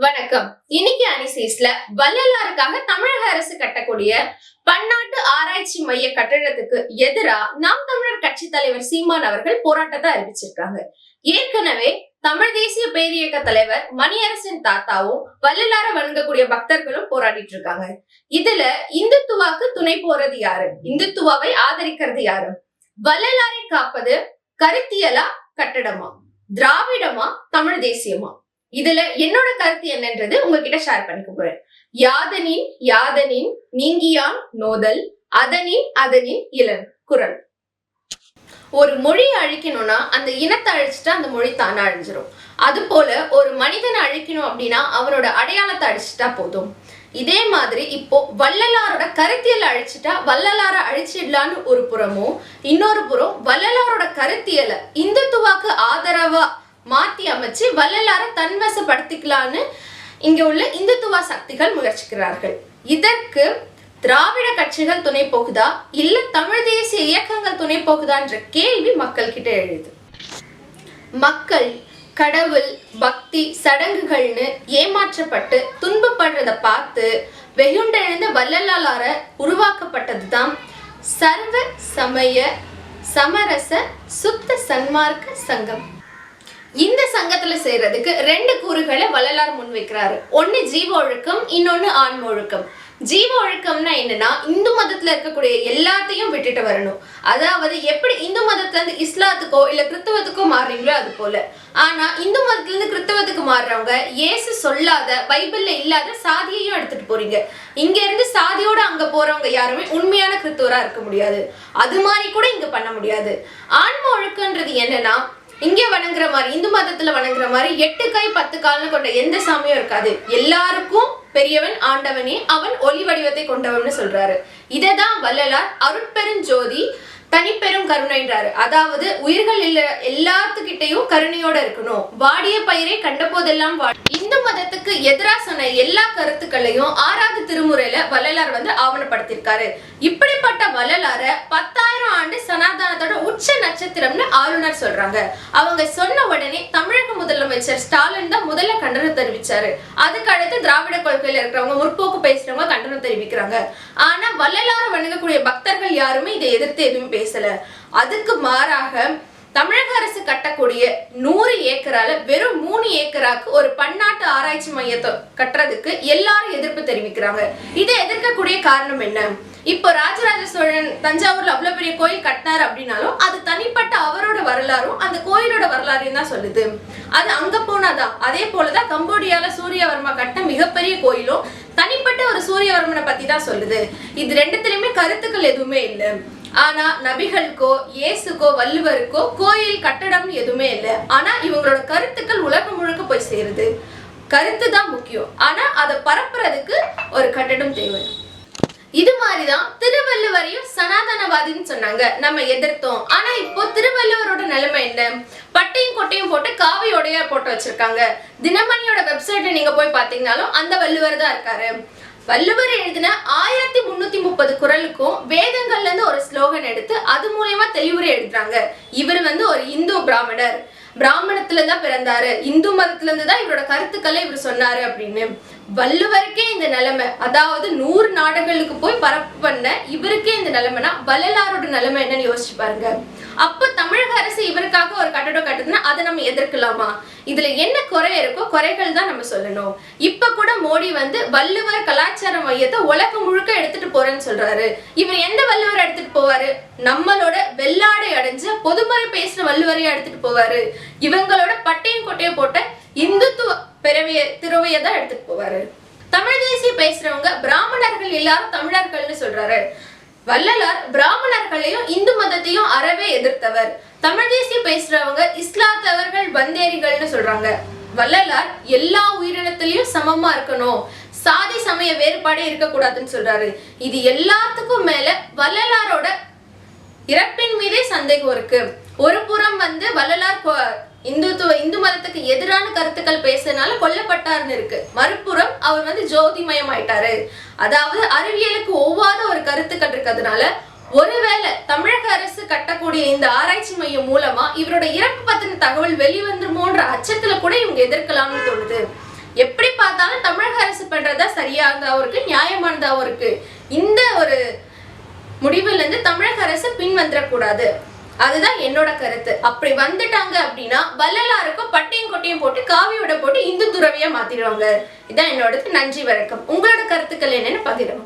வணக்கம். இன்னைக்கு அனிசைஸ்ல வள்ளலாருக்காக தமிழக அரசு கட்டக்கூடிய பன்னாட்டு ஆராய்ச்சி மைய கட்டடத்துக்கு எதிரா நாம் தமிழர் கட்சி தலைவர் சீமான் அவர்கள் போராட்டத்தை அறிவிச்சிருக்காங்க. ஏற்கனவே தமிழ் தேசிய பேரியக்க தலைவர் மணியரசன் தாத்தாவும் வள்ளலார வணங்கக்கூடிய பக்தர்களும் போராடிட்டு இருக்காங்க இதுல இந்துத்துவாக்கு துணை போறது யாரு? இந்துத்துவாவை ஆதரிக்கிறது யாரு? வள்ளலாரை காப்பது கருத்தியலா கட்டடமா? திராவிடமா தமிழ் தேசியமா? இதுல என்னோட கருத்து என்னன்றது உங்ககிட்ட ஷேர் பண்ணிக்க போறேன். யாதனின் யாதனின் நீங்கியான் நோதல் அதனின் அதனின் இளன் குரல். ஒரு மொழியை அழிக்கணும்னா அந்த இனத்தை அழிச்சிட்டா அந்த மொழி தானே அழிஞ்சிரும். அது போல ஒரு மனிதனை அழிக்கணும் அப்படின்னா அவனோட அடையாளத்தை அழிச்சிட்டா போதும். இதே மாதிரி இப்போ வள்ளலாரோட கருத்தியலை அழிச்சிட்டா வள்ளலார அழிச்சிடலான்னு ஒரு புறமும் இன்னொரு புறம் வள்ளலாரோட கருத்தியலை இந்துத்துவாக்கு ஆதரவா மாற்றி அமைச்சு வள்ளலாரை தன்வசப்படுத்திக்கலான்னு இங்க உள்ள இந்துத்துவ சக்திகள் முயற்சிக்கிறார்கள். இதற்கு திராவிட கட்சிகள் துணை போகுதா? இல்ல தமிழ் தேசிய இயக்கங்கள் துணை போகுதான்ற கேள்வி மக்கள் கிட்ட எழுது. மக்கள் கடவுள் பக்தி சடங்குகள்னு ஏமாற்றப்பட்டு துன்பப்படுறத பார்த்து வெகுண்டெழுந்த வள்ளலார உருவாக்கப்பட்டதுதான் சர்வ சமய சமரச சுத்த சன்மார்க்க சங்கம். இந்த சங்கத்துல சேர்றதுக்கு ரெண்டு கூறுகளை வள்ளலார் முன்வைக்கிறாரு ஒன்னு ஜீவ ஒழுக்கம் இன்னொன்னு ஆன்ம ஒழுக்கம். ஜீவ ஒழுக்கம்னா என்னன்னா இந்து மதத்துல இருக்கக்கூடிய எல்லாத்தையும் விட்டுட்டு வரணும். அதாவது எப்படி இந்து மதத்துல இருந்து இஸ்லாத்துக்கோ இல்ல கிறிஸ்தவத்துக்கோ மாறுறீங்களோ அது போல. ஆனா இந்து மதத்துல இருந்து கிறிஸ்தவத்துக்கு மாறுறவங்க ஏசு சொல்லாத பைபிள்ல இல்லாத சாதியையும் எடுத்துட்டு போறீங்க. இங்க இருந்து சாதியோட அங்க போறவங்க யாருமே உண்மையான கிறிஸ்தவரா இருக்க முடியாது. அது மாதிரி கூட இங்க பண்ண முடியாது. ஆன்ம ஒழுக்கன்றது என்னன்னா இங்கே வணங்குற மாதிரி இந்து மதத்துல வணங்குற மாதிரி எட்டு கை பத்து கால்னு கொண்ட எந்த சாமியும் இருக்காது. எல்லாருக்கும் பெரியவன் ஆண்டவனே அவன் ஒளி வடிவத்தை கொண்டவன் சொல்றாரு. இததான் வள்ளலார் அருட்பெருஞ்சோதி தனிப்பெரும் கருணைன்றாரு. அதாவது உயிர்கள் இல்ல எல்லாத்துக்கிட்டையும் கருணையோட இருக்கணும். வாடிய பயிரை கண்ட போதெல்லாம் இந்து மதத்துக்கு எதிரா சொன்ன எல்லா கருத்துக்களையும் ஆறாவது திருமுறையில வள்ளலார் வந்து ஆவணப்படுத்தியிருக்காரு இப்படிப்பட்ட வள்ளலார பத்தாயிரம் நட்சத்திரம்னு ஆளுநர் சொல்றாங்க. அவங்க சொன்ன உடனே தமிழக முதலமைச்சர் ஸ்டாலின் தான் முதல்ல கண்டனம் தெரிவிச்சாரு. அதுக்கு அடுத்து திராவிட கொள்கையில இருக்கிறவங்க முற்போக்கு பேசுறவங்க கண்டனம் தெரிவிக்கிறாங்க. ஆனா வள்ளலார வணங்கக்கூடிய பக்தர்கள் யாருமே இதை எதிர்த்து எதுவும் பேசல. அதுக்கு மாறாக தமிழக அரசு கட்டக்கூடிய நூறு ஏக்கரால வெறும் மூணு ஏக்கராக்கு ஒரு பன்னாட்டு ஆராய்ச்சி மையத்தை கட்டுறதுக்கு எல்லாரும் எதிர்ப்பு தெரிவிக்கிறாங்க. இதை எதிர்க்கக்கூடிய காரணம் என்ன? இப்போ ராஜராஜ சோழன் தஞ்சாவூர்ல அவ்வளவு பெரிய கோயில் கட்டினார் அப்படின்னாலும் அது தனிப்பட்ட அவரோட வரலாறும் அந்த கோயிலோட வரலாறையும் தான் சொல்லுது. அது அங்க போனாதான். அதே போலதான் கம்போடியால சூரியவர்மா கட்டின மிகப்பெரிய கோயிலும் தனிப்பட்ட ஒரு சூரியவர்மனை பத்தி தான் சொல்லுது. இது ரெண்டுத்திலயுமே கருத்துக்கள் எதுவுமே இல்லை. ஆனா நபிகளுக்கோ இயேசுக்கோ வள்ளுவருக்கோ கோயில் கட்டடம் எதுவுமே இல்லை. ஆனா இவங்களோட கருத்துக்கள் உலகம் முழுக்க போய் சேருது. கருத்து தான் முக்கியம். ஆனா அதை பரப்புறதுக்கு ஒரு கட்டடம் தேவை. இது மாதிரிதான் திருவள்ளுவரையும் சனாதனவாதின்னு சொன்னாங்க. நம்ம எதிர்த்தோம். ஆனா இப்போ திருவள்ளுவரோட நிலைமை என்ன? பட்டையும் கொட்டையும் போட்டு காவியோடைய போட்டு வச்சிருக்காங்க. தினமணியோட வெப்சைட்ல நீங்க போய் பாத்தீங்கன்னாலும் அந்த வள்ளுவர் தான் இருக்காரு. வள்ளுவர் எழுதின ஆயிரத்தி முன்னூத்தி முப்பது குரலுக்கும் வேத எடுத்து அது மூலியமா தெளிவுரை எடுக்கிறாங்க. இவர் வந்து ஒரு இந்து பிராமணர். பிராமணத்துல தான் பிறந்தாரு. இந்து மதத்துல இருந்து தான் இவரோட கருத்துக்களை இவர் சொன்னாரு அப்படின்னு. வள்ளுவருக்கே இந்த நிலைமை அதாவது நூறு நாடுகளுக்கு போய் பரப்பு பண்ண இவருக்கே இந்த நிலைமைனா வள்ளலாரோட நிலைமை என்னன்னு யோசிச்சு பாருங்க. அப்ப தமிழக அரசு இவருக்காக ஒரு கட்டடம் கட்டுதுன்னா அதை நம்ம எதிர்க்கலாமா? இதுல என்ன குறை இருக்கோ குறைகள் தான் நம்ம சொல்லணும். இப்ப கூட மோடி வந்து வள்ளுவர் கலாச்சார மையத்தை உலகம் முழுக்க எடுத்துட்டு போறேன்னு சொல்றாரு. இவர் எந்த வள்ளுவர் எடுத்துட்டு போவாரு? நம்மளோட வெள்ளாடை அடைஞ்ச பொதுமறை பேசின வள்ளுவரையும் எடுத்துட்டு போவாரு. இவங்களோட பட்டையும் கொட்டையும் போட்ட இந்துத்துவ பிறவிய திருவைய தான் எடுத்துட்டு போவாரு. தமிழ் தேசிய பேசுறவங்க பிராமணர்கள் எல்லாரும் தமிழர்கள்னு சொல்றாரு. வள்ளலார் பிராமணர்களையும் இந்து மதத்தையும் அறவே எதிர்த்தவர். தமிழ் தேசிய பேசுறவங்க இஸ்லாத்தவர்கள் பந்தேரிகள்னு சொல்றாங்க. வள்ளலார் எல்லா உயிரினத்திலையும் சமமா இருக்கணும். சாதி சமய வேறுபாடே இருக்கக்கூடாதுன்னு சொல்றாரு. இது எல்லாத்துக்கும் மேல வள்ளலாரோட இறப்பின் மீதே சந்தேகம் இருக்கு. ஒரு புறம் வந்து வள்ளலார் இந்துத்துவ இந்து மதத்துக்கு எதிரான கருத்துக்கள் பேசுறதுனால கொல்லப்பட்டார்னு இருக்கு. மறுபுறம் அவர் வந்து ஜோதிமயம் ஆயிட்டாரு அதாவது அறிவியலுக்கு ஒவ்வாத ஒரு கருத்துக்கள் இருக்கிறதுனால ஒருவேளை தமிழக அரசு கட்டக்கூடிய இந்த ஆராய்ச்சி மையம் மூலமா இவரோட இறப்பு பத்தின தகவல் வெளிவந்துருமோன்ற அச்சத்துல கூட இவங்க எதிர்க்கலாம்னு தோணுது. எப்படி பார்த்தாலும் தமிழக அரசு பண்றதா சரியானதாகவும் இருக்கு நியாயமானதாகவும் இருக்கு. இந்த ஒரு முடிவுல இருந்து தமிழக அரசு பின் வந்துடக்கூடாது அதுதான் என்னோட கருத்து. அப்படி வந்துட்டாங்க அப்படின்னா வள்ளலாருக்கும் பட்டையும் கொட்டையும் போட்டு காவியோட போட்டு இந்து துறவியா மாத்திடுவாங்க. இதான் என்னோட நன்றி வணக்கம். உங்களோட கருத்துக்கள் என்னன்னு பகிரும்